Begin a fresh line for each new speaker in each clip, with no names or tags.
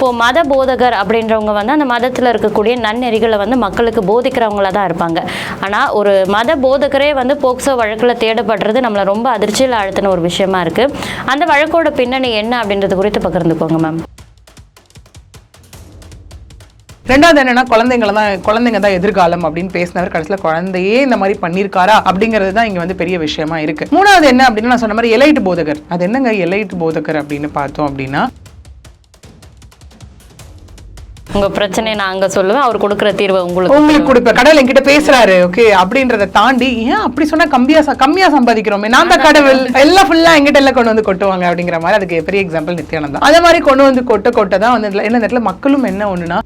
இப்போ மத போதகர் அப்படின்றவங்க வந்து அந்த மதத்தில் இருக்கக்கூடிய நன்னெறிகளை வந்து மக்களுக்கு போதிக்கிறவங்களா தான் இருப்பாங்க. ஆனால் ஒரு மத போதகரே வந்து போக்சோ வழக்கில் தேடப்படுறது நம்மளை ரொம்ப அதிர்ச்சியில் ஆழ்த்தின ஒரு விஷயமா இருக்கு. அந்த வழக்கோட பின்னணி என்ன அப்படின்றது குறித்து பகிர்ந்துக்கோங்க மேம்
ரெண்டாவது என்னன்னா குழந்தைங்கள தான் குழந்தைங்க தான் எதிர்காலம் அப்படின்னு பேசினவர் கடைசியில் குழந்தையே இந்த மாதிரி பண்ணியிருக்காரா அப்படிங்கிறது தான் இங்கே வந்து பெரிய விஷயமா இருக்கு. மூணாவது என்ன அப்படின்னு நான் சொன்ன மாதிரி எலைட் போதகர். அது என்னங்க எலைட் போதகர் அப்படின்னு பார்த்தோம் அப்படின்னா
உங்க பிரச்சனையை நான் அங்க சொல்லுவேன் அவர் கொடுக்குற தீர்வை உங்களுக்கு
உங்களுக்கு கொடுப்ப கடவுள் என்கிட்ட பேசுறாரு ஓகே அப்படின்றத தாண்டி ஏன் அப்படி சொன்னா கம்மியா கம்மியா சம்பாதிக்கிறோமே? நான் தான் கடவுள். எல்லாம் ஃபுல்லா எங்கிட்ட எல்லாம் கொண்டு வந்து கொட்டுவாங்க அப்படிங்கிற மாதிரி. அதுக்கு பெரிய எக்ஸாம்பிள் நித்யானந்தா. அதே மாதிரி கொண்டு வந்து கொட்ட கொட்ட தான் வந்து என்ன இந்த இடத்துல மக்களும் என்ன ஒண்ணுனா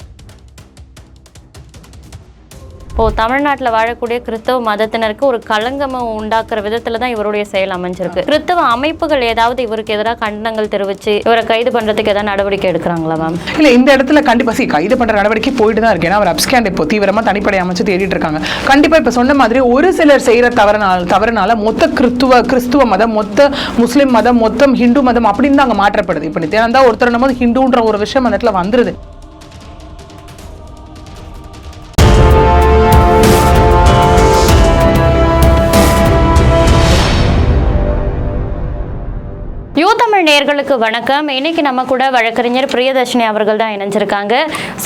இப்போ தமிழ்நாட்டில் வாழக்கூடிய கிறிஸ்தவ மதத்தினருக்கு ஒரு களங்கமை உண்டாக்குற விதத்துல தான் இவருடைய செயல் அமைஞ்சிருக்கு. கிறிஸ்தவ அமைப்புகள் ஏதாவது இவருக்கு எதிராக கண்டனங்கள் தெரிவிச்சு இவரை கைது பண்றதுக்கு ஏதாவது நடவடிக்கை எடுக்கிறாங்களா மேம்?
இல்ல இந்த இடத்துல கண்டிப்பா சி கைது பண்ற நடவடிக்கை போயிட்டு தான் இருக்கு. ஏன்னா அவர் அப்ஸ்கேண்ட் இப்போ தீவிரமா தனிப்படை அமைச்சு தேடிட்டு இருக்காங்க. கண்டிப்பா இப்ப சொன்ன மாதிரி ஒரு சிலர் செய்யற தவறுனால தவறுனால மொத்த கிறிஸ்துவ கிறிஸ்துவ மதம் மொத்த முஸ்லிம் மதம் மொத்தம் ஹிந்து மதம் அப்படின்னு தான் அங்க மாற்றப்படுது. இப்ப நித்யானந்தா ஒருத்தர் போது ஹிந்துன்ற ஒரு விஷயம் அந்த இடத்துல வந்துருது.
நேயர்களுக்கு வணக்கம். இன்னைக்கு நம்ம கூட வழக்கறிஞர் பிரியதர்ஷினி அவர்கள் தான் இணைஞ்சிருக்காங்க.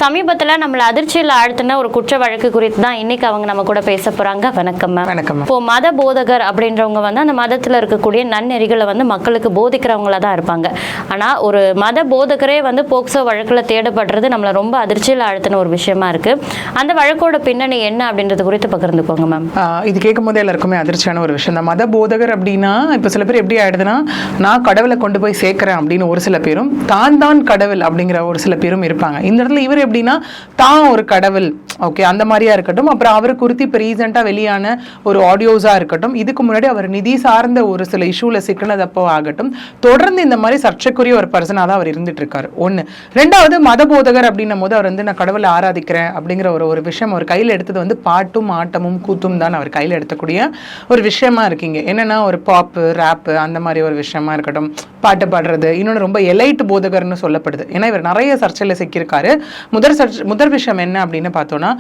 சமீபத்துல நம்மள அதிர்ச்சியில் ஆழ்த்தின ஒரு குற்ற வழக்கு குறித்து தான் இன்னைக்கு அவங்க நம்ம கூட பேச போறாங்க. வணக்கம் மேம்
வணக்கம்
இப்போ மத போதகர் அப்படின்றவங்க வந்து அந்த மதத்தில் இருக்கக்கூடிய நன்னெறிகளை வந்து மக்களுக்கு போதிக்கிறவங்களா தான் இருப்பாங்க. ஆனால் ஒரு மத போதகரே வந்து போக்சோ வழக்கில் தேடப்படுறது நம்மளை ரொம்ப அதிர்ச்சியில் அழுத்தின ஒரு விஷயமா இருக்கு. அந்த வழக்கோட பின்னணி என்ன அப்படின்றது குறித்து பகிர்ந்துக்கோங்க மேம்
இது கேட்கும் போதே எல்லாருக்குமே அதிர்ச்சியான ஒரு விஷயம் தான். மத போதகர் அப்படின்னா இப்போ சில பேர் எப்படி ஆயிடுதுன்னா நான் கடவுளை கொண்டு போய் சேர்க்கிறேன் அப்படின்னு ஒரு சில பேரும் தான் தான் கடவுள் அப்படிங்கிற ஒரு சில பேரும் இருப்பாங்க. இந்த இடத்துல இவர் எப்படின்னா தான் ஒரு கடவுள் ஓகே அந்த மாதிரியா இருக்கட்டும். அப்புறம் அவரை குறித்து இப்போ ரீசெண்டாக வெளியான ஒரு ஆடியோஸாக இருக்கட்டும். இதுக்கு முன்னாடி அவர் நிதி சார்ந்த ஒரு சில இஷ்யூவில் சிக்கினதப்போ ஆகட்டும். தொடர்ந்து இந்த மாதிரி சர்ச்சைக்குரிய ஒரு பர்சனாக தான் அவர் இருந்துட்டு இருக்காரு. ஒன்று ரெண்டாவது மத போதகர் அப்படின்னும் போது அவர் வந்து நான் கடவுளை ஆராதிக்கிறேன் அப்படிங்கிற ஒரு ஒரு விஷயம் அவர் கையில் எடுத்தது வந்து பாட்டும் ஆட்டமும் கூத்தும் தான் அவர் கையில் எடுத்தக்கூடிய ஒரு விஷயமா இருக்கீங்க. என்னன்னா ஒரு பாப்பு ரேப்பு அந்த மாதிரி ஒரு விஷயமா இருக்கட்டும். பாட்டு பாடுறது. இன்னொன்று ரொம்ப எலைட் போதகர்னு சொல்லப்படுது. ஏன்னா இவர் நிறைய சர்ச்சையில் சிக்கியிருக்காரு. முதல் சர்ச்சை முதல் விஷயம் என்ன அப்படின்னு பார்த்தோன்னா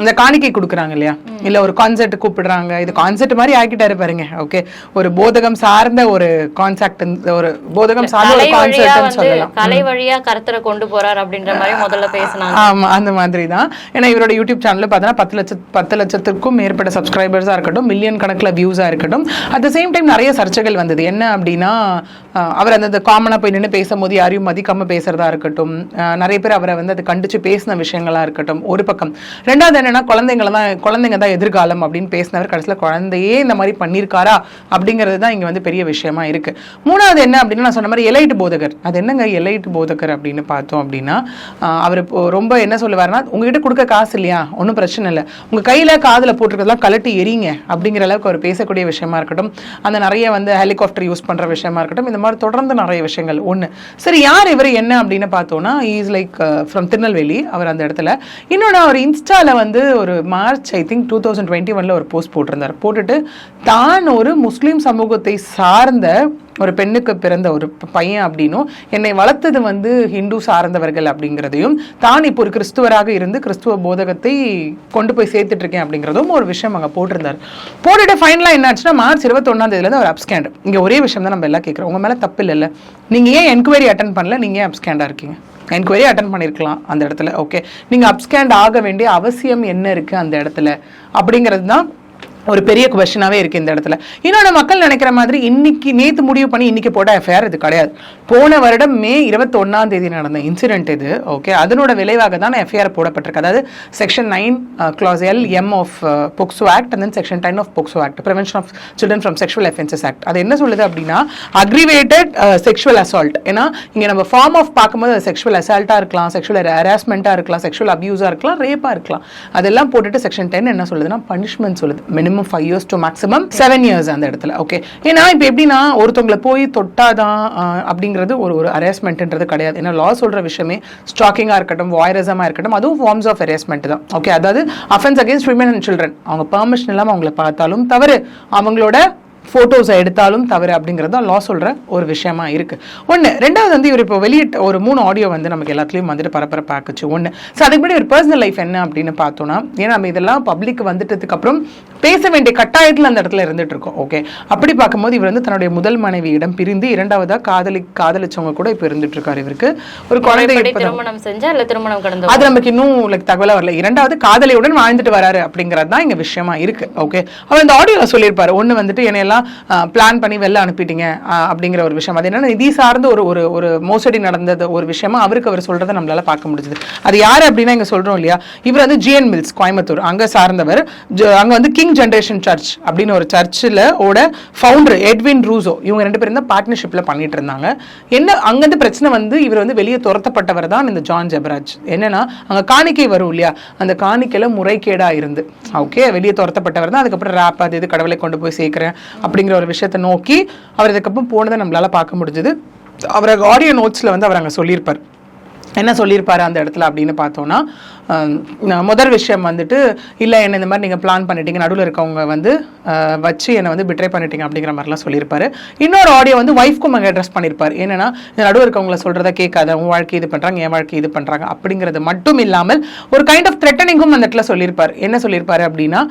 இந்த காணிக்கை கொடுக்குறாங்க இல்லையா? இல்லை ஒரு கான்செர்ட் கூப்பிடுறாங்க. இது கான்செர்ட் மாதிரி ஆக்கிட்டாரு பாருங்க. ஓகே ஒரு போதகம் சார்ந்த ஒரு கான்செப்ட் ஒரு போதகம் சார்ந்த ஒரு கான்செப்ட்னு சொல்லலாம்.
கலை வழியா கருத்தரை கொண்டு போறார் அப்படின்ற மாதிரி முதல்ல பேசினாங்க.
ஆமா அந்த மாதிரி தான். ஏன்னா இவரோட யூடியூப் சேனல்ல பார்த்தீங்கன்னா பத்து லட்சத்து பத்து லட்சத்திற்கும் மேற்பட்ட சப்ஸ்கிரைபர்ஸாக இருக்கட்டும் மில்லியன் கணக்கில் வியூஸாக இருக்கட்டும். அட் த சேம் டைம் நிறைய சர்ச்சைகள் வந்தது. என்ன அப்படின்னா அவர் அந்த காமனாக போய் நின்று பேசும்போது யாரையும் மதிக்காமல் பேசுறதா இருக்கட்டும். நிறைய பேர் அவரை வந்து அதை கண்டிச்சு பேசின விஷயங்களாக இருக்கட்டும். ஒரு பக்கம். ரெண்டாவது என்னென்னா குழந்தைங்கள தான் குழந்தைங்க தான் எதிர்காலம் அப்படின்னு பேசினவர் கடைசியில் குழந்தையே இந்த மாதிரி பண்ணியிருக்காரா அப்படிங்கிறது தான் இங்கே வந்து பெரிய விஷயமா இருக்குது மூணாவது என்ன அப்படின்னா நான் சொன்ன மாதிரி எலைட் போதகர். அது என்னங்க எலைட் போதகர் அப்படின்னு பார்த்தோம் அப்படின்னா அவர் ரொம்ப என்ன சொல்லுவாருன்னா உங்ககிட்ட கொடுக்க காசு இல்லையா? ஒன்றும் பிரச்சனை இல்லை. உங்கள் கையில் காதில் போட்டிருக்கிறதெல்லாம் கழட்டி எரிங்க அப்படிங்கிற அளவுக்கு அவர் பேசக்கூடிய விஷயமா இருக்கட்டும். அந்த நிறைய வந்து ஹெலிகாப்டர் யூஸ் பண்ணுற விஷயமா இருக்கட்டும். இந்த மாதிரி தொடர்ந்து நிறைய விஷயங்கள். ஒன்று சரி யார் இவர் என்ன அப்படின்னு பார்த்தோம்னா இஸ் லைக் ஃப்ரம் திருநெல்வேலி அவர் அந்த இடத்துல. இன்னொன்று அவர் இன்ஸ்டால வந்து ஒரு March I think two thousand twenty ஒன்ல ஒரு போஸ்ட் போட்டிருந்தார். போட்டுட்டு தான் ஒரு முஸ்லீம் சமூகத்தை சார்ந்த ஒரு பெண்ணுக்கு பிறந்த ஒரு பையன் அப்படின்னும் என்னை வளர்த்தது வந்து ஹிந்து சார்ந்தவர்கள் அப்படிங்கிறதையும் தான் இப்போ ஒரு கிறிஸ்துவராக இருந்து கிறிஸ்துவ போதகத்தை கொண்டு போய் சேர்த்துட்டு இருக்கேன் அப்படிங்கிறதும் ஒரு விஷயம் அங்கே போட்டிருந்தார். போட்டுட்டு ஃபைனலாக என்ன ஆச்சுன்னா மார்ச் இருபத்தொன்னாம் தேதியில அவர் அப்ஸ்கேண்ட் இங்கே ஒரே விஷயம் தான் நம்ம எல்லாம் கேட்குறோம் உங்கள் மேலே தப்பு இல்லைல்ல. நீங்கள் ஏன் என்கொயரி அட்டன் பண்ணல? நீங்கள் ஏன் அப்ஸ்கேண்டாக இருக்கீங்க? என்கொயரி அட்டன் பண்ணியிருக்கலாம் அந்த இடத்துல. ஓகே நீங்கள் அப்ஸ்கேண்ட் ஆக வேண்டிய அவசியம் என்ன இருக்குது அந்த இடத்துல? அப்படிங்கிறது தான் ஒரு பெரிய கொஷனாகவே இருக்கு இந்த இடத்துல. இன்னொன்று மக்கள் நினைக்கிற மாதிரி இன்னைக்கு நேற்று முடிவு பண்ணி இன்னைக்கு போட்ட அஃபேர் இது கிடையாது. போன வருடம் மே இருபத்தொன்னாம் தேதி நடந்த இன்சிடென்ட் இது ஓகே அதனோட விளைவாக தான் எஃப்ஐஆர் போடப்பட்டிருக்கு. அதாவது section nine clause L M of POCSO act and then section ten of POCSO act prevention of children from sexual offences act அது என்ன சொல்லுது அப்படின்னா அக்ரிவேட்டட் செக்ஷுவல் அசால்ட் ஏன்னா இங்கே நம்ம ஃபார்ம் ஆஃப் பார்க்கும்போது அது செக்ஷுவல் அசால்ட்டாக இருக்கலாம் செக்ஷுவல் ஹராஸ்மெண்ட்டாக இருக்கலாம் செக்ஷுவல் அப்யூஸாக இருக்கலாம் ரேப்பாக இருக்கலாம். அதெல்லாம் போட்டுட்டு செக்ஷன் டென் என்ன சொல்லுதுன்னா பனிஷ்மெண்ட் சொல்லுது. Minimum five years to maximum seven years அந்த இடத்துல ஓகே ஏன்னா இப்போ எப்படின்னா ஒருத்தவங்களை போய் தொட்டாதான் அப்படிங்கிறது ஒரு ஒரு ஹராஸ்மெண்ட்ன்றது கிடையாது. ஏன்னா லா சொல்ற விஷயமே ஸ்டாக்கிங்காக இருக்கட்டும் வாயரசமாக இருக்கட்டும் அதுவும் ஃபார்ம்ஸ் ஆஃப் ஹராஸ்மெண்ட் தான் ஓகே அதாவது offence against women and children அவங்க பெர்மிஷன் இல்லாமல் அவங்கள பார்த்தாலும் தவறு. அவங்களோட ஃபோட்டோஸை எடுத்தாலும் தவறு அப்படிங்கிறது தான் லா சொல்கிற ஒரு விஷயமா இருக்கு. ஒன்று ரெண்டாவது வந்து இவர் இப்போ வெளியிட்ட ஒரு மூணு ஆடியோ வந்து நமக்கு எல்லாத்துலேயும் வந்துட்டு பரபரப்பாக்குச்சு ஒன்று ஸோ அதுக்கு முன்னாடி ஒரு பர்சனல் லைஃப் என்ன அப்படின்னு பார்த்தோம்னா ஏன்னா நம்ம இதெல்லாம் பப்ளிக் வந்துட்டதுக்கு அப்புறம் பேச வேண்டிய கட்டாயத்தில் அந்த இடத்துல இருந்துட்டு இருக்கோம் ஓகே அப்படி பார்க்கும்போது இவர் வந்து தன்னுடைய முதல் மனைவியிடம் பிரிந்து இரண்டாவதா காதலி காதலிச்சவங்க கூட இப்போ இருந்துட்டு இருக்காரு இவருக்கு. ஒரு குழந்தை
திருமணம் செஞ்சா இல்ல திருமணம் கடந்த
அது நமக்கு இன்னும் லைக் தகவலா வரல. இரண்டாவது காதலியுடன் வாழ்ந்துட்டு வராரு அப்படிங்கிறது தான் இங்க விஷயமா இருக்கு ஓகே அவர் இந்த ஆடியோல சொல்லியிருப்பாரு. ஒண்ணு வந்துட்டு எல்லாம் பிளான் பண்ணி வெளில அனுப்பிட்டீங்க அப்படிங்கிற ஒரு விஷயம். அது என்னன்னா நிதி சார்ந்த ஒரு ஒரு ஒரு மோசடி நடந்தது ஒரு விஷயமா அவருக்கு அவர் சொல்றதை நம்மளால பார்க்க முடிஞ்சது. அது யார் அப்படின்னா இங்க சொல்றோம் இல்லையா? இவர் வந்து ஜிஎன் மில்ஸ் கோயம்புத்தூர். அங்க சார்ந்தவர் ஜ- அங்க வந்து கிங் ஜென்ரேஷன் சர்ச் அப்படின்னு ஒரு சர்ச்சில் ஓட ஃபவுண்டர் எட்வின் ரூசோ இவங்க ரெண்டு பேரும் தான் பார்ட்னர்ஷிப்பில் பண்ணிட்டு இருந்தாங்க. என்ன அங்கேருந்து பிரச்சனை வந்து இவர் வந்து வெளியே துரத்தப்பட்டவர் தான் இந்த ஜான் ஜெபராஜ் என்னன்னா அங்கே காணிக்கை வரும் இல்லையா? அந்த காணிக்கையில் முறைகேடா இருந்து. ஓகே வெளியே துரத்தப்பட்டவர் தான். அதுக்கப்புறம் ரேப் அது இது கடவுளை கொண்டு போய் சேர்க்குறேன். அப்படிங்கிற ஒரு விஷயத்தை நோக்கி அவர் இதுக்கப்புறம் போனதை நம்மளால் பார்க்க முடிஞ்சது. அவர் ஆடியோ நோட்ஸில் வந்து அவர் அங்கே சொல்லியிருப்பார். என்ன சொல்லியிருப்பாரு அந்த இடத்துல அப்படின்னு பார்த்தோன்னா முதல் விஷயம் வந்துட்டு இல்லை என்ன இந்த மாதிரி நீங்கள் பிளான் பண்ணிட்டீங்க நடுவில் இருக்கவங்க வந்து வச்சு என்னை வந்து பிட்ரே பண்ணிட்டீங்க அப்படிங்கிற மாதிரிலாம் சொல்லியிருப்பாரு. இன்னொரு ஆடியோ வந்து ஒய்ஃப்க்கும் அங்கே அட்ரஸ் பண்ணியிருப்பாரு. என்னென்னா இந்த நடுவில் இருக்கவங்கள சொல்கிறத கேட்காத உன் வாழ்க்கை இது பண்ணுறாங்க என் வாழ்க்கை இது பண்ணுறாங்க அப்படிங்கிறது மட்டும் இல்லாமல் ஒரு கைண்ட் ஆஃப் த்ரெட்டனிங்கும் அந்த இடத்துல சொல்லியிருப்பார். என்ன சொல்லியிருப்பாரு அப்படின்னா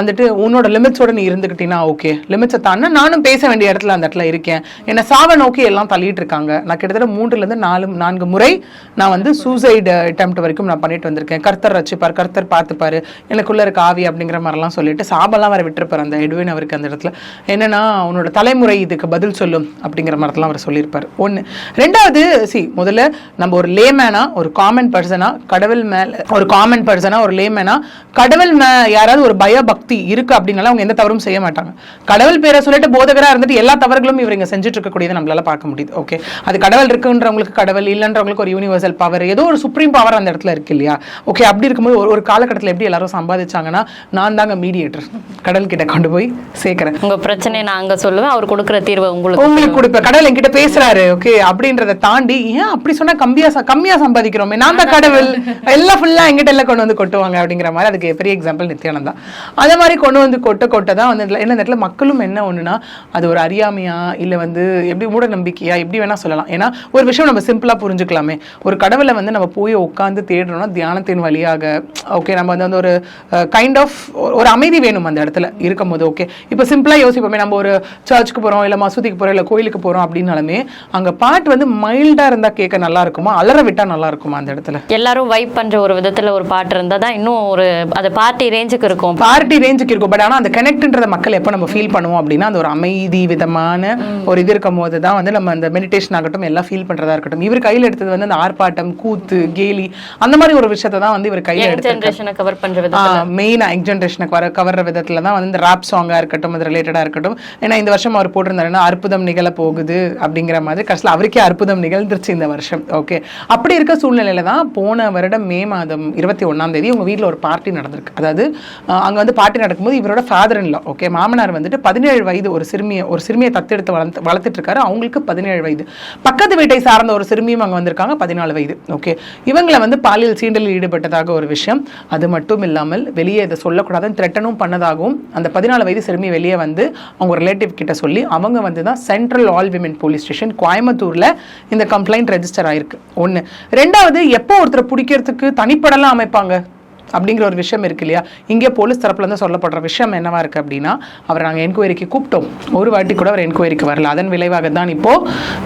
வந்துட்டு உன்னோட லிமிட்ஸோடு நீ இருந்துக்கிட்டீங்கன்னா ஓகே லிமிட்ஸை தானே நானும் பேச வேண்டிய இடத்துல அந்த இடத்துல இருக்கேன். என்னை சாவை நோக்கி எல்லாம் தள்ளிட்டு இருக்காங்க. நான் கிட்டத்தட்ட மூன்றுலேருந்து நாலு நான்கு முறை நான் வந்து சூசைடு அட்டெம்ப்ட் வரைக்கும் நான் பண்ணிட்டு வந்திருக்கேன். கர்த்தர் ரசிப்பார் கர்த்தர் பார்த்துப்பாரு. எனக்குள்ள இருக்க ஆவி அப்படிங்கிற மாதிரிலாம் சொல்லிட்டு சாபெல்லாம் வர விட்டுருப்பார் அந்த எட்வின் அவருக்கு அந்த இடத்துல. என்னன்னா உன்னோட தலைமுறை இதுக்கு பதில் சொல்லும் அப்படிங்கிற மாதிரிலாம் அவர் சொல்லியிருப்பார். ஒன்று ரெண்டாவது சி முதல்ல நம்ம ஒரு லேமேனா ஒரு காமன் பர்சனா கடவுள் மேலே ஒரு காமன் பர்சனா ஒரு லேமேனா கடவுள் மே யாராவது ஒரு பயபக்தி இருக்கு அப்படின்னால அவங்க எந்த தவறும் செய்ய மாட்டாங்க. கடவுள் பேரை சொல்லிட்டு போதகராக இருந்துட்டு எல்லா தவறுகளும் இவர் இங்கே செஞ்சுட்டு இருக்கக்கூடியதை நம்மளால பார்க்க முடியுது. ஓகே அது கடவுள் இருக்குன்றவங்களுக்கு கடவுள் இல்லைன்றவங்களுக்கு ஒரு யூனிவர்ஸ் யூனிவர்சல் பவர் ஏதோ ஒரு சுப்ரீம் பவர் அந்த இடத்துல இருக்கு இல்லையா? ஓகே அப்படி இருக்கும்போது ஒரு ஒரு காலகட்டத்தில் எப்படி எல்லாரும் சம்பாதிச்சாங்கன்னா நான் தாங்க மீடியேட்டர் கடல் கிட்ட கொண்டு போய் சேர்க்கிறேன்.
உங்க பிரச்சனையை நான் அங்க சொல்லுவேன் அவர் கொடுக்குற தீர்வை உங்களுக்கு
உங்களுக்கு கொடுப்ப கடவுள் என்கிட்ட பேசுறாரு ஓகே அப்படின்றத தாண்டி ஏன் அப்படி சொன்னா கம்மியா கம்மியா சம்பாதிக்கிறோமே? நான் தான் கடவுள். எல்லாம் ஃபுல்லா எங்கிட்ட எல்லாம் கொண்டு வந்து கொட்டுவாங்க அப்படிங்கிற மாதிரி அதுக்கு பெரிய எக்ஸாம்பிள் நித்யானந்தா. அதே மாதிரி கொண்டு வந்து கொட்ட கொட்ட தான் வந்து என்ன இடத்துல மக்களும் என்ன ஒண்ணுனா அது ஒரு அறியாமையா இல்ல வந்து எப்படி மூட நம்பிக்கையா எப்படி வேணா சொல்லலாம். ஏன்னா ஒரு விஷயம் நம்ம சிம்பிளா புரிஞ்சுக்கலாமே. ஒரு கடவுளை வந்து நம்ம போய் உட்காந்து தேடுறோம்னா தியானத்தின் வழியாக ஓகே நம்ம வந்து ஒரு கைண்ட் ஆஃப் ஒரு அமைதி வேணும் அந்த இடத்துல இருக்கும்போது ஓகே இப்போ சிம்பிளா யோசிப்போமே நம்ம ஒரு சர்ச்சுக்கு போறோம் இல்ல மசூதிக்கு போறோம் இல்ல கோயிலுக்கு போறோம் அப்படின்னாலுமே அங்க பாட்டு வந்து மைல்டா இருந்தா கேட்க நல்லா இருக்குமா அலற விட்டா நல்லா இருக்குமா அந்த இடத்துல?
எல்லாரும் வைப் பண்ற ஒரு விதத்துல ஒரு பாட்டு இருந்தா தான் இன்னும் ஒரு அது பார்ட்டி ரேஞ்சுக்கு இருக்கும்.
பார்ட்டி ரேஞ்சுக்கு இருக்கும். பட் ஆனா அந்த கனெக்ட்ன்றத மக்கள் எப்போ நம்ம ஃபீல் பண்ணுவோம் அப்படின்னா அந்த ஒரு அமைதி விதமான ஒரு இது இருக்கும் போது தான் வந்து நம்ம அந்த மெடிடேஷன் ஆகட்டும் எல்லாம் ஃபீல் பண்றதா இருக்கட்டும் இவர் கையில எடுத்தது வந்து அந்த ஆர்ப்பாட்டம் கூத்து கேலி அந்த மாதிரி ஒரு விஷயத்தை தான் வந்து இவர் கையில எடுத்து
ஜென்ரேஷனை கவர் பண்ற விதத்துல.
மெயினா யங் ஜென்ரேஷனுக்கு வர கவர்ற விதத்துல தான் வந்து இந்த ராப் சாங்கா இருக்கட்டும் அது ரிலேட்டடா இருக்கட்டும். ஏன்னா இந்த வருஷம் அவர் போட்டிருந்தாருன்னா அற்புதம் நிகழ போகுது அப்படிங்கிற மாதிரி கடைசியில் அவருக்கே அற்புதம் நிகழ்ந்துருச்சு இந்த வருஷம். ஓகே அப்படி இருக்க சூழ்நிலையில தான் போன வருடம் மே மாதம் இருபத்தி ஒண்ணாம் தேதி உங்க வீட்ல ஒரு பார்ட்டி நடந்திருக்கு. அதாவது அங்க வந்து பார்ட்டி நடக்கும்போது இவரோட ஃபாதர் இல்ல ஓகே மாமனார் வந்துட்டு பதினேழு வயது ஒரு சிறுமியை ஒரு சிறுமியை தத்தெடுத்து வளர்த்து வளர்த்துட்டு இருக்காரு. அவங்களுக்கு பதினேழு வயது. பக்கத்து வீட்டை சார்ந்த ஒரு சிறுமியும் அங்க வந்திருக்காங்க பதினாலு வயது ஓகே இவங்களை வந்து பாலியல் சீண்டலில் ஈடுபட்டதாக ஒரு விஷயம். அது மட்டும் இல்லாமல் வெளியே இதை சொல்லக்கூடாதுன்னு த்ரெட்டனும் பண்ணதாகவும் அந்த பதினாலு வயது சிறுமி வெளியே வந்து அவங்க ரிலேட்டிவ் கிட்ட சொல்லி அவங்க வந்து தான் central all women police station கோயம்புத்தூர்ல இந்த கம்ப்ளைண்ட் ரெஜிஸ்டர் ஆயிருக்கு. ஒன்று ரெண்டாவது எப்போ ஒருத்தரை பிடிக்கிறதுக்கு தனிப்படலாம் அமைப்பாங்க? அப்படிங்கிற ஒரு விஷயம் இருக்கு இல்லையா? இங்கே போலீஸ் தரப்புல இருந்து சொல்லப்படுற விஷயம் என்னவா இருக்கு அப்படின்னா அவர் நாங்கள் என்கொயரிக்கு கூப்பிட்டோம். ஒரு வாட்டி கூட அவர் என்கொயரிக்கு வரல. அதன் விளைவாக தான் இப்போ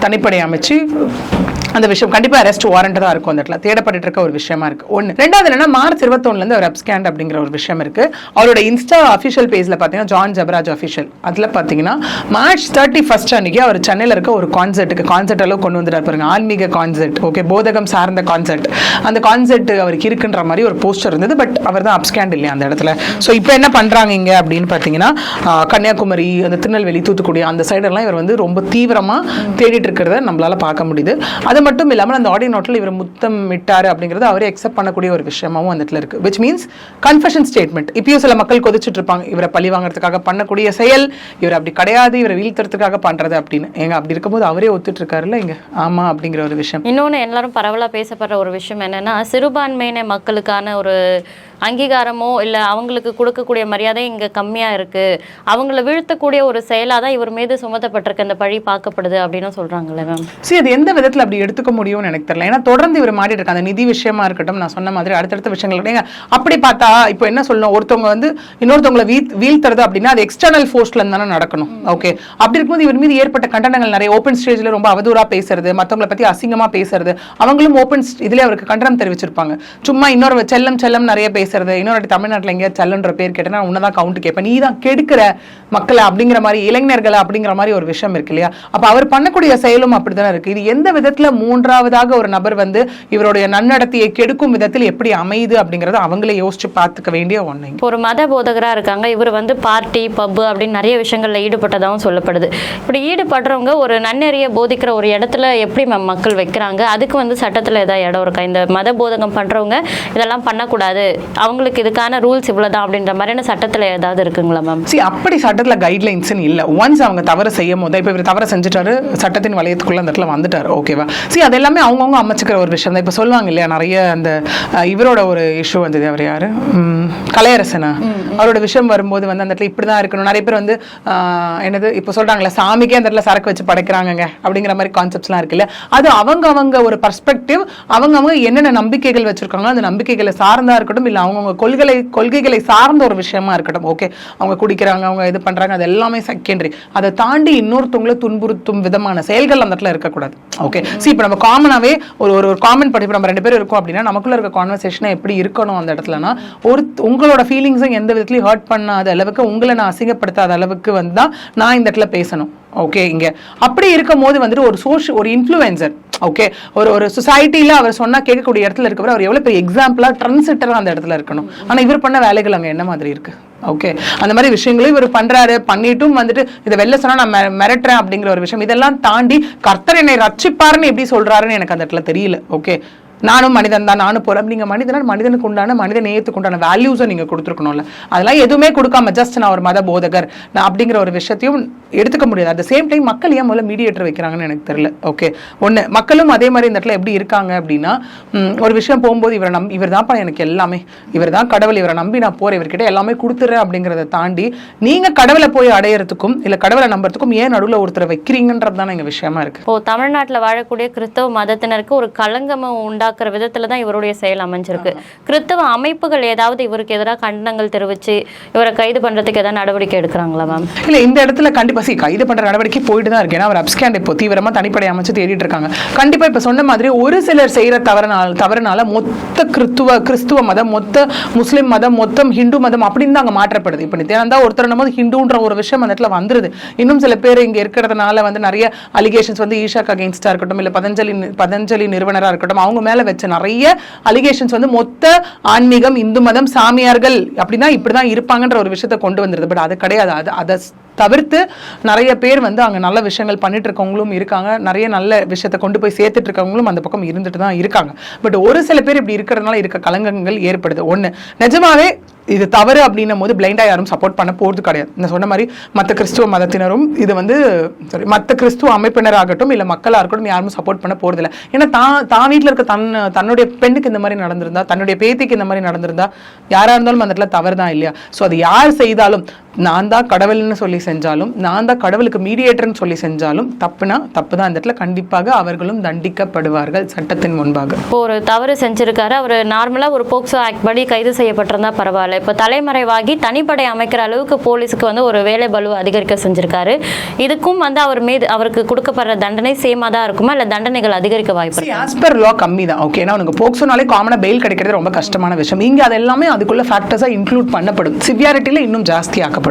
தனிப்படை அமைச்சு அந்த விஷயம் கண்டிப்பா அரெஸ்ட் வாரண்ட் தான் இருக்கும் அந்த இடத்துல. தேடப்பட்டு இருக்க ஒரு விஷயமா இருக்கு. ஒன்று ரெண்டாவது என்னன்னா மார்ச் இருபத்தொன்னுல இருந்து அவர் அப்ஸ்கேண்ட் அப்படிங்கிற ஒரு விஷயம் இருக்கு. அவரோட இன்ஸ்டா அஃபிஷியல் பேஜ்ல பார்த்தீங்கன்னா ஜான் ஜபராஜ் அஃபிஷியல் அதில் பார்த்தீங்கன்னா மார்ச் தேர்ட்டி ஃபர்ஸ்ட் அன்னைக்கு அவர் சென்னையில் இருக்க ஒரு கான்சர்ட்டுக்கு கான்சர்ட் அளவு கொண்டு வந்துட்டார் பாருங்க. ஆன்மீக கான்சர்ட் ஓகே போதகம் சார்ந்த கான்சர்ட் அந்த கான்சர்ட் அவருக்கு இருக்குன்ற மாதிரி ஒரு போஸ்டர் இருந்தது பட் அவர் தான் அப்ஸ்கேண்ட் இல்லையா அந்த இடத்துல. ஸோ இப்போ என்ன பண்றாங்க இங்க அப்படின்னு பார்த்தீங்கன்னா கன்னியாகுமரி அந்த திருநெல்வேலி தூத்துக்குடி அந்த சைடெல்லாம் இவர் வந்து ரொம்ப தீவிரமா தேடிட்டு இருக்கிறத நம்மளால பார்க்க முடியுது. அது மட்டும் இல்லாமல் அந்த ஆடியோ நோட்டில் இவர் முத்தம் விட்டாரு அப்படிங்கிறது அவரே அக்செப்ட் பண்ணக்கூடிய ஒரு விஷயமாவும் அந்த இடத்துல இருக்கு. விச் மீன்ஸ் கன்ஃபெஷன் ஸ்டேட்மெண்ட் இப்பயும் சில மக்கள் கொதிச்சுட்டு இருப்பாங்க. இவரை பழி வாங்குறதுக்காக பண்ணக்கூடிய செயல் இவர் அப்படி கிடையாது இவரை வீழ்த்துறதுக்காக பண்றது அப்படின்னு. ஏங்க அப்படி இருக்கும்போது அவரே ஒத்துட்டு இருக்காருல்ல இங்க? ஆமா அப்படிங்கிற ஒரு விஷயம்.
இன்னொன்று எல்லாரும் பரவலாக பேசப்படுற ஒரு விஷயம் என்னன்னா சிறுபான்மையின மக்களுக்கான ஒரு அங்கீகாரமோ இல்லை அவங்களுக்கு கொடுக்கக்கூடிய மரியாதை இங்கே கம்மியாக இருக்குது அவங்கள வீழ்த்தக்கூடிய ஒரு செயலாக தான் இவர் மீது சுமத்தப்பட்டிருக்க. இந்த பழி பார்க்கப்படுது அப்படின்னு சொல்கிறாங்களே மேம்
சரி அது எந்த விதத்துல அப்படி எடுத்துக்க முடியும்னு எனக்கு தெரியல. ஏன்னா தொடர்ந்து இவர் மாறிட்டு இருக்காங்க அந்த நிதி விஷயமா இருக்கட்டும் நான் சொன்ன மாதிரி அடுத்தடுத்த விஷயங்கள் இருக்கு. ஏங்க, அப்படி பார்த்தா இப்போ என்ன சொல்லணும்? ஒருத்தவங்க வந்து இன்னொருத்தவங்களை வீ வீழ்த்துறது அப்படின்னா அது எக்ஸ்டர்னல் ஃபோர்ஸ்ல தானே நடக்கணும். ஓகே அப்படி இருக்கும்போது இவர் மீது ஏற்பட்ட கண்டனங்கள் நிறைய. ஓப்பன் ஸ்டேஜ்ல ரொம்ப அவதூறா பேசுறது மத்தவங்களை பத்தி அசிங்கமா பேசுறது. அவங்களும் ஓப்பன் இதுல அவருக்கு கண்டனம் தெரிவிச்சிருப்பாங்க. சும்மா இன்னொரு செல்லம் செல்லம் நிறைய பேசுறது. இன்னொரு தமிழ்நாட்டுல எங்கேயா செல்லன்ற பேர் கேட்டேன்னா உன்னதான் கவுண்ட் கேட்பேன். நீ தான் கெடுக்கிற மக்களை அப்படிங்கிற மாதிரி இளைஞர்களை அப்படிங்கிற மாதிரி ஒரு விஷயம் இருக்கு இல்லையா? அப்ப அவர் பண்ணக்கூடிய செயலும் அப்படித்தானே இருக்கு. இது எந்த விதத்துல மூன்றாவதாக ஒரு நபர் வந்து இவருடைய நன்னடத்தையை கெடுக்கும் விதத்தில் எப்படி அமையுது அப்படிங்கறத அவங்களே யோசிச்சு பார்த்துக்க வேண்டிய
இப்போ ஒரு மத போதகராக இருக்காங்க. இவர் வந்து பார்ட்டி பப்பு அப்படின்னு நிறைய விஷயங்களில் ஈடுபட்டதாகவும் சொல்லப்படுது. இப்படி ஈடுபடுறவங்க ஒரு நன்னெறிய போதிக்கிற ஒரு இடத்துல எப்படி மேம் மக்கள் வைக்கிறாங்க? அதுக்கு வந்து சட்டத்தில் ஏதாவது இடம் இருக்கா? இந்த மத போதகம் பண்ணுறவங்க இதெல்லாம் பண்ணக்கூடாது. அவங்களுக்கு இதுக்கான ரூல்ஸ் இவ்வளோதான் அப்படின்ற மாதிரியான சட்டத்தில் ஏதாவது இருக்குங்களா மேம்?
சி அப்படி சட்டத்துல கைட்லைன்ஸ் இல்ல. ஒன்ஸ் அவங்க தவறு செய்யும் போது இப்போ இவர் தவறு செஞ்சுட்டாரு சட்டத்தின் வளையத்துக்குள்ள அந்த இடத்துல வந்துட்டாரு. ஓகேவா சி அது எல்லாமே அவங்கவுங்க அமைச்சுக்கிற ஒரு விஷயம் தான். இப்போ சொல்லுவாங்க இல்லையா நிறைய அந்த இவரோட ஒரு இஷ்யூ வந்தது அவர் யாரு? கலையரசனா? அவரோட விஷயம் வரும்போது வந்து அந்த இடத்துல இப்படிதான் இருக்கணும். நிறைய பேர் வந்து என்னது இப்போ சொல்றாங்களே சாமிக்கே அந்த இடத்துல சரக்கு வச்சு படைக்கிறாங்கங்க அப்படிங்கிற மாதிரி கான்செப்ட்ஸ்லாம் இருக்குல்ல. அது அவங்க அவங்க ஒரு பர்ஸ்பெக்டிவ் அவங்க அவங்க என்னென்ன நம்பிக்கைகள் வச்சிருக்காங்களோ அந்த நம்பிக்கைகளை சார்ந்தா இருக்கட்டும் இல்ல அவங்கவுங்க கொள்கைகளை கொள்கைகளை சார்ந்த ஒரு விஷயமா இருக்கட்டும். ஓகே அவங்க குடிக்கிறாங்க அவங்க இது பண்றாங்க அது எல்லாமே செகண்டரி அதை தாண்டி இன்னொருத்தவங்களை துன்புறுத்தும் விதமான செயல்கள் அந்த இடத்துல இருக்கக்கூடாது. ஓகே சி இப்போ நம்ம காமனாகவே ஒரு ஒரு ஒரு காமன் படிப்பு நம்ம ரெண்டு பேரும் இருக்கோம் அப்படின்னா நமக்குள்ள இருக்க கான்வர்சேஷனை எப்படி இருக்கணும் அந்த இடத்துலனா ஒரு உங்களோட ஃபீலிங்ஸும் எந்த விதத்துலையும் ஹர்ட் பண்ணாத அளவுக்கு உங்களை நான் அசிங்கப்படுத்தாத அளவுக்கு வந்து தான் நான் இந்த இடத்துல பேசணும். ஓகே இங்கே. அப்படி இருக்கும் போது வந்துட்டு ஒரு சோஷியல் ஒரு இன்ஃப்ளூயன்சர் ஓகே ஒரு ஒரு சொசைட்டியில் அவர் சொன்னால் கேட்கக்கூடிய இடத்துல இருக்கிறவர் அவர் எவ்வளோ பெரிய எக்ஸாம்பிளாக ட்ரான்சிட்டரா அந்த இடத்துல இருக்கணும். ஆனால் இவர் பண்ண வேலைகள் அங்கே என்ன மாதிரி இருக்குது ஓகே அந்த மாதிரி விஷயங்களும் இவர் பண்றாரு. பண்ணிட்டும் வந்துட்டு இதை வெளில சொன்னா நான் மிரட்டுறேன் அப்படிங்கிற ஒரு விஷயம். இதெல்லாம் தாண்டி கர்த்தர் என்னை ரட்சிப்பாருன்னு எப்படி சொல்றாருன்னு எனக்கு அந்த இடத்துல தெரியல. ஓகே நானும் மனிதன் தான் நானும் போகிறேன் நீங்கள் மனிதனா மனிதனுக்கு உண்டான மனித நேயத்துக்கு உண்டான வேல்யூஸை நீங்கள் கொடுத்துருக்கணும்ல. அதெல்லாம் எதுவுமே கொடுக்காம ஜஸ்ட் நான் ஒரு மத போதகர். நான் அப்படிங்கிற ஒரு விஷயத்தையும் எடுத்துக்க முடியாது. அட் சேம் டைம் மக்கள் ஏன் முதல்ல மீடியேட்டர் வைக்கிறாங்கன்னு எனக்கு தெரியல. ஓகே ஒன்று மக்களும் அதே மாதிரி இந்த இடத்துல எப்படி இருக்காங்க அப்படின்னா ஒரு விஷயம் போகும்போது இவரை நம் இவர் தான்ப்பா எனக்கு எல்லாமே. இவர் தான் கடவுள் இவரை நம்பி நான் போகிறேன் இவர்கிட்ட எல்லாமே கொடுத்துறேன் அப்படிங்கிறத தாண்டி நீங்கள் கடவுளை போய் அடையறதுக்கும் இல்லை கடவுளை நம்புறதுக்கும் ஏன் நடுவில் ஒருத்தரை வைக்கிறீங்கன்றது தான் எங்கள் விஷயமா இருக்கு.
இப்போ தமிழ்நாட்டில் வாழக்கூடிய கிறிஸ்தவ மதத்தினருக்கு ஒரு களங்கமை உண்டாக்குற விதத்துல தான் இவருடைய செயல் அமைஞ்சிருக்கு. கிறிஸ்தவ அமைப்புகள் ஏதாவது இவருக்கு எதிராக கண்டனங்கள் தெரிவிச்சு இவரை கைது பண்றதுக்கு ஏதாவது நடவடிக்கை எடுக்கிறாங்களா மேம்?
இல்ல இந்த இடத்துல கண்டிப்பா சி கைது பண்ற நடவடிக்கை போயிட்டு தான் இருக்கு. ஏன்னா அவர் அப்ஸ்கேண்ட் இப்போ தீவிரமா தனிப்படை அமைச்சு தேடிட்டு இருக்காங்க. கண்டிப்பா இப்ப சொன்ன மாதிரி ஒரு சிலர் செய்யற தவறுனால தவறுனால மொத்த கிறிஸ்துவ கிறிஸ்துவ மதம் மொத்த முஸ்லிம் மதம் மொத்தம் ஹிந்து மதம் அப்படின்னு தான் அங்க மாற்றப்படுது. இப்ப நித்யானந்தா ஒருத்தர் போது ஹிந்துன்ற ஒரு விஷயம் அந்த இடத்துல வந்துருது. இன்னும் சில பேர் இங்க இருக்கிறதுனால வந்து நிறைய அலிகேஷன்ஸ் வந்து ஈஷாக்கு அகேன்ஸ்டா இருக்கட்டும் இல்ல பதஞ்சலி பதஞ்சலி நிறுவனரா இருக்கட்டும் அவங்க மேல வச்ச நிறைய அலிகேஷன்ஸ் வந்து மொத்த ஆன்மீகம் இந்து மதம் சாமியார்கள் அப்படின்னா இப்படிதான் இருப்பாங்கன்ற ஒரு விஷயத்தை கொண்டு வந்துருது. பட் அது கிடையாது. அது அதை தவிர்த்து நிறைய பேர் வந்து அங்க நல்ல விஷயங்கள் பண்ணிட்டு இருக்கவங்களும் இருக்காங்க. நிறைய நல்ல விஷயத்தை கொண்டு போய் சேர்த்துட்டு இருக்கவங்களும் அந்த பக்கம் இருந்துட்டு தான் இருக்காங்க. பட் ஒரு சில பேர் இப்படி இருக்கிறதுனால இருக்க கலங்கங்கள் ஏற்படுது. ஒன்று நிஜமாவே இது தவறு அப்படின்னும் போது பிளைண்டாக யாரும் சப்போர்ட் பண்ண போகிறது கிடையாது. நான் சொன்ன மாதிரி மற்ற கிறிஸ்துவ மதத்தினரும் இது வந்து சாரி மற்ற கிறிஸ்துவ அமைப்பினராகட்டும் இல்லை மக்களாக இருக்கட்டும் யாரும் சப்போர்ட் பண்ண போகிறதில்ல ஏன்னா தான் தான் வீட்டில் இருக்க தன் தன்னுடைய பெண்ணுக்கு இந்த மாதிரி நடந்திருந்தா தன்னுடைய பேத்திக்கு இந்த மாதிரி நடந்திருந்தா யாராக இருந்தாலும் அந்த இடத்துல தவறு தான் இல்லையா? ஸோ அது யார் செய்தாலும் நான் தான் கடவுள்னு சொல்லி செஞ்சாலும் நான் தான் கடவுளுக்கு மீடியேட்டர்னு சொல்லி செஞ்சாலும் தப்புனா தப்பு தான் அந்த இடத்துல கண்டிப்பாக அவர்களும் தண்டிக்கப்படுவார்கள் சட்டத்தின் முன்பாக.
இப்போ ஒரு தவறு செஞ்சிருக்காரு. அவர் நார்மலாக ஒரு போக்சோ ஆக்ட் படி கைது செய்யப்பட்டிருந்தா பரவாயில்ல. இப்போ தலைமறைவாகி தனிப்படை அமைக்கிற அளவுக்கு போலீஸுக்கு வந்து ஒரு வேலை பலு அதிகரிக்க செஞ்சிருக்காரு. இதுக்கும் வந்து அவர் மீது அவருக்கு கொடுக்கப்படுற தண்டனை சேமாக தான் இருக்குமா? இல்லை தண்டனைகள் அதிகரிக்க வாய்ப்பு
ஆஸ் பர் லா கம்மி தான். ஓகே ஏன்னா உனக்கு போக்சோனாலே காமனாக பெயில் கிடைக்கிறது ரொம்ப கஷ்டமான விஷயம். இங்கே அது எல்லாமே அதுக்குள்ள ஃபேக்டர்ஸாக இன்க்ளூட் பண்ணப்படும். சிவியாரிட்டியில் இன்னும் ஜாஸ்தி ஆக்கப்படும்.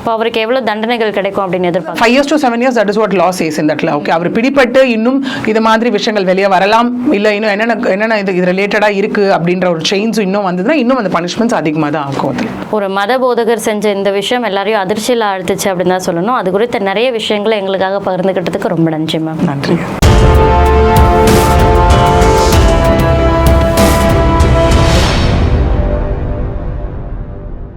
இப்போ அவருக்கு எவ்வளோ தண்டனைகள் கிடைக்கும் அப்படின்னு எதிர்பார்க்க
five years to seven years that is what law says இந்த இடத்துல ஓகே அவர் பிடிப்பட்டு இன்னும் இது மாதிரி விஷயங்கள் வெளியே வரலாம். இல்லை இன்னும் என்னென்ன என்னென்ன இது இது ரிலேட்டடாக இருக்கு அப்படின்ற ஒரு செயின்ஸும் இன்னும் வந்ததுன்னா இன்னும் அந்த பனிஷ்மெண்ட்ஸ் அதிகமாக தான் ஆகும் அதில்.
ஒரு மத போதகர் செஞ்ச இந்த விஷயம் எல்லாரையும் அதிர்ச்சியில் ஆழ்த்துச்சு அப்படின்னு தான் சொல்லணும். அது குறித்த நிறைய விஷயங்களை எங்களுக்காக பகிர்ந்துக்கிட்டதுக்கு ரொம்ப நன்றி மேம்
நன்றி.